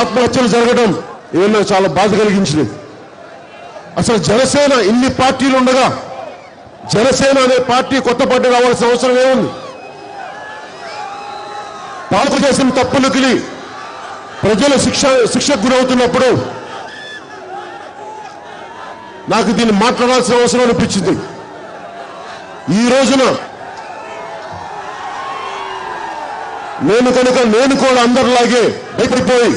ఆత్మహత్యలు జరగడం ఇవన్నీ చాలా బాధ కలిగించింది. అసలు జనసేన ఇన్ని పార్టీలు ఉండగా జనసేన అనే పార్టీ కొత్త పార్టీ రావాల్సిన అవసరం ఏముంది? పాలకు చేసిన తప్పులకి ప్రజలు శిక్ష శిక్షకు గురవుతున్నప్పుడు నాకు దీన్ని మాట్లాడాల్సిన అవసరం అనిపించింది. ఈ రోజున నేను కనుక నేను కూడా అందరిలాగే భయపడిపోయి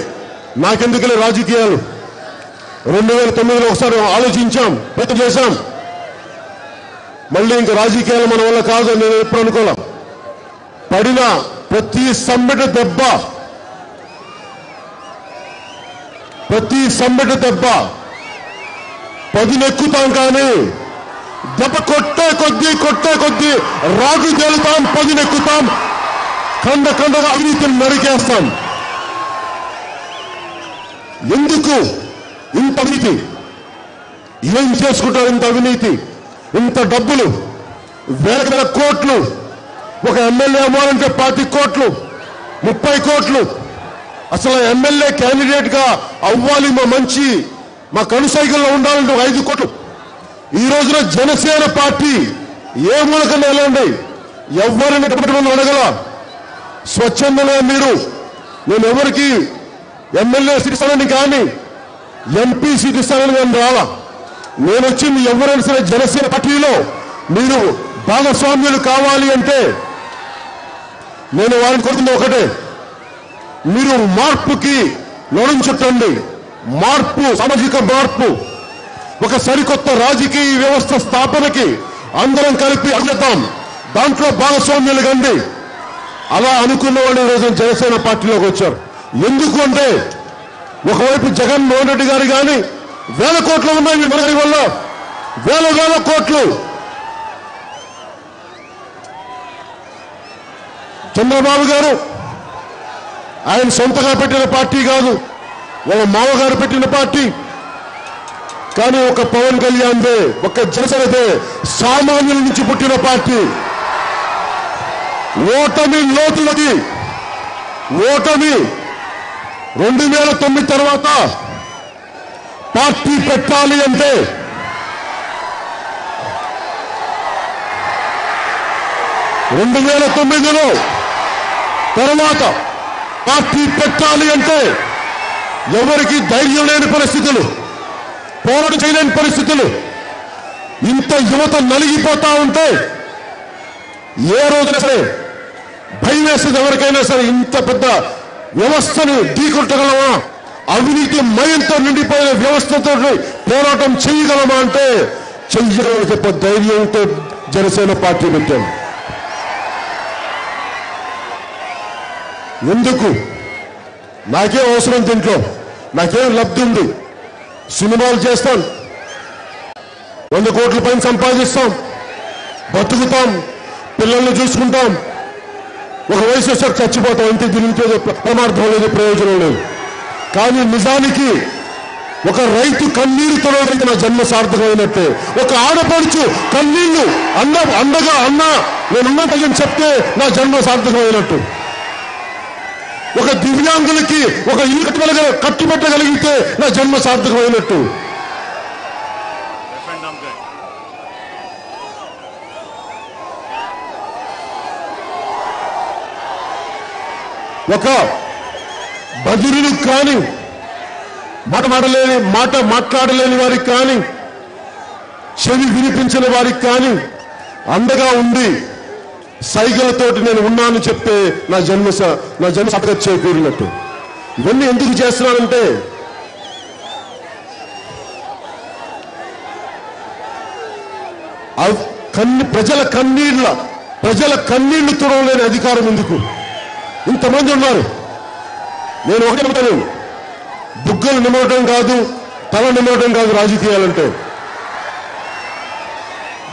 నాకెందుకులే రాజకీయాలు? రెండు వేల తొమ్మిదిలో ఒకసారి ఆలోచించాం ప్రయత్నం చేశాం. మళ్ళీ ఇంకా రాజకీయాలు మన వల్ల కాదు నేను ఎప్పుడు అనుకోలే. పడిన ప్రతి సమ్మెట దెబ్బ ప్రతి సమ్మెట దెబ్బ పది నెక్కుతాం కానీ దెబ్బ కొట్టే కొద్దీ కొట్టే కొద్దీ రాజు తేలుతాం పదునెక్కుతాం కండ కండగా అవినీతిని నరికేస్తాం. ఎందుకు? ఇంత అవినీతి. ఏం చేసుకుంటారు ఇంత అవినీతి? ఇంత డబ్బులు? వేల వేల కోట్లు. ఒక ఎమ్మెల్యే అమ్మాలంటే పాతి కోట్లు. ముప్పై కోట్లు. అసలు ఎమ్మెల్యే క్యాండిడేట్గా అవ్వాలి మా మంచి మా కనుసైకల్లో ఉండాలంటే ఒక ఐదు కోట్లు. ఈ రోజున జనసేన పార్టీ ఏ మూలకన్నా ఎలా ఉండే ఎవరిని అడగల స్వచ్ఛందంగా మీరు. నేను ఎవరికి ఎమ్మెల్యే సీట్ ఇస్తానని కానీ ఎంపీ సీట్ ఇస్తానని నేను రావా నేను వచ్చింది ఎవరైనా సరే జనసేన పార్టీలో మీరు భాగస్వామ్యులు కావాలి అంటే నేను వారిని కోరుతుంది ఒకటే. మీరు మార్పుకి చుట్టండి. మార్పు సామాజిక మార్పు ఒక సరికొత్త రాజకీయ వ్యవస్థ స్థాపనకి అందరం కలిపి అందుతాం దాంట్లో భాగస్వామ్యులు కండి. అలా అనుకున్న వాళ్ళు ఈరోజు రోజు జనసేన పార్టీలోకి వచ్చారు. ఎందుకు అంటే ఒకవైపు జగన్మోహన్ రెడ్డి గారు కానీ వేల కోట్లు ఉన్నాయి మీ వల్ల. వేల వేల కోట్లు. చంద్రబాబు గారు ఆయన సొంతగా పెట్టిన పార్టీ కాదు వాళ్ళ మామగారు పెట్టిన పార్టీ. కానీ ఒక పవన్ కళ్యాణ్దే ఒక జనసేనదే సామాన్యుల నుంచి పుట్టిన పార్టీ. ఓటమి లోతులది. ఓటమి రెండు వేల తొమ్మిది తర్వాత పార్టీ పెట్టాలి అంటే రెండు వేల తొమ్మిదిలో తర్వాత పార్టీ పెట్టాలి అంటే ఎవరికి ధైర్యం లేని పరిస్థితులు పోరాటం చేయలేని పరిస్థితులు ఇంత యువత నలిగిపోతా ఉంటే ఏ రోజున సరే భయం వేస్తుంది ఎవరికైనా సరే ఇంత పెద్ద వ్యవస్థను ఢీకొట్టగలమా? అవినీతి మయంతో నిండిపోయిన వ్యవస్థతో పోరాటం చేయగలమా అంటే చెయ్యగలని చెప్పే ధైర్యంతో జనసేన పార్టీ పెట్టాం ఎందుకు? నాకేం అవసరం దీంట్లో? నాకేం లబ్ధి ఉంది? సినిమాలు చేస్తాం. వంద కోట్ల పైన సంపాదిస్తాం. బతుకుతాం. పిల్లల్ని చూసుకుంటాం. ఒక వయసు చచ్చిపోతాం అంతే దీనితో ప్రమార్థం లేదు ప్రయోజనం లేదు. కానీ నిజానికి ఒక రైతు కన్నీరుతో నా జన్మ సార్థకమైనట్టే. ఒక ఆడపడుచు కన్నీళ్ళు అన్న అండగా అన్న నేనున్నదని చెప్తే నా జన్మ సార్థకమైనట్టు. ఒక దివ్యాంగులకి ఒక ఇల్లు కట్టుకోగల కట్టుబెట్టగలిగితే నా జన్మ సార్థకమైనట్టు. ఒక బదిరులకు కానీ మాట మాటలేని మాట మాట్లాడలేని వారికి కానీ చెవి వినిపించని వారికి కానీ అండగా ఉండి సైకిల్తోటి నేను ఉన్నాను చెప్తే నా జన్మ స- నా జన్మ సతగతి చేకూరినట్టు. ఇవన్నీ ఎందుకు చేస్తున్నానంటే కన్ని ప్రజల కన్నీళ్ళ ప్రజల కన్నీళ్ళు తుడవలేని అధికారం ఎందుకు? ఇంతమంది ఉన్నారు. నేను ఒకటి చెబుతాను బుగ్గలు నిమ్మటం కాదు తల నిమ్మటం కాదు రాజకీయాలంటే.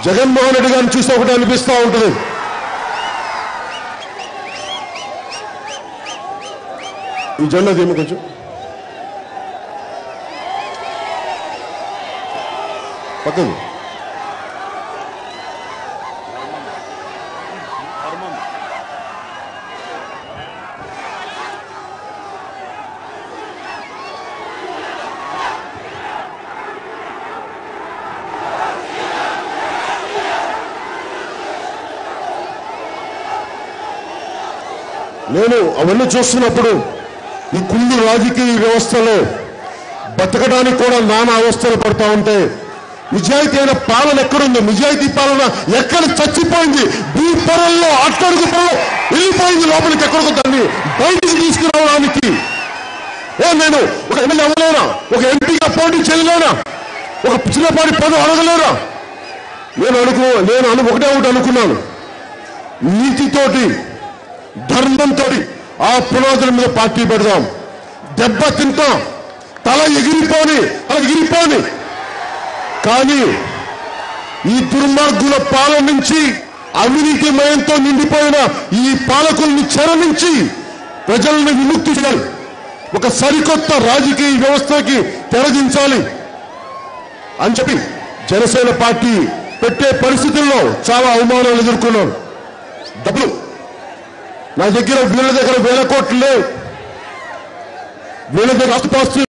జగన్మోహన్ రెడ్డి గారిని చూస్తే ఒకటి అనిపిస్తూ ఉంటుంది. ఈ జెండా తీమ కొంచెం. పక్కది నేను అవన్నీ చూస్తున్నప్పుడు ఈ కుంది రాజకీయ వ్యవస్థలో బతకడానికి కూడా నానా అవస్థలు పడతా ఉంటే నిజాయితీ అయిన పాలన ఎక్కడుంది? నిజాయితీ పాలన ఎక్కడ చచ్చిపోయింది? భూ పొరల్లో అట్టడుగు వెళ్ళిపోయింది లోపలికి ఎక్కడికో దాన్ని బయటికి తీసుకురావడానికి. ఓ నేను ఒక ఎమ్మెల్యే అవ్వలేనా? ఒక ఎంపీగా పోటీ చేయలేనా? ఒక చిన్నపాటి పదవి అడగలేనా? నేను అనుకో నేను అను ఒకటే ఒకటి అనుకున్నాను. నీతితోటి ధర్మంతో ఆ పునాదుల మీద పార్టీ పెడదాం. దెబ్బ తింటాం. తల ఎగిరిపోని తల ఎగిరిపోని. కానీ ఈ దుర్మార్గుల పాలన నుంచి అవినీతిమయంతో నిండిపోయిన ఈ పాలకుల్ని చెరలించి ప్రజలను విముక్తి చేయాలి. ఒక సరికొత్త రాజకీయ వ్యవస్థకి తెరదించాలి అని చెప్పి జనసేన పార్టీ పెట్టే పరిస్థితుల్లో చాలా అవమానాలు ఎదుర్కొన్నాను డబ్బులు నా దగ్గర వీళ్ళ దగ్గర వేల కోట్లు లేవు వీళ్ళ దగ్గర ఆస్తుపాస్తులు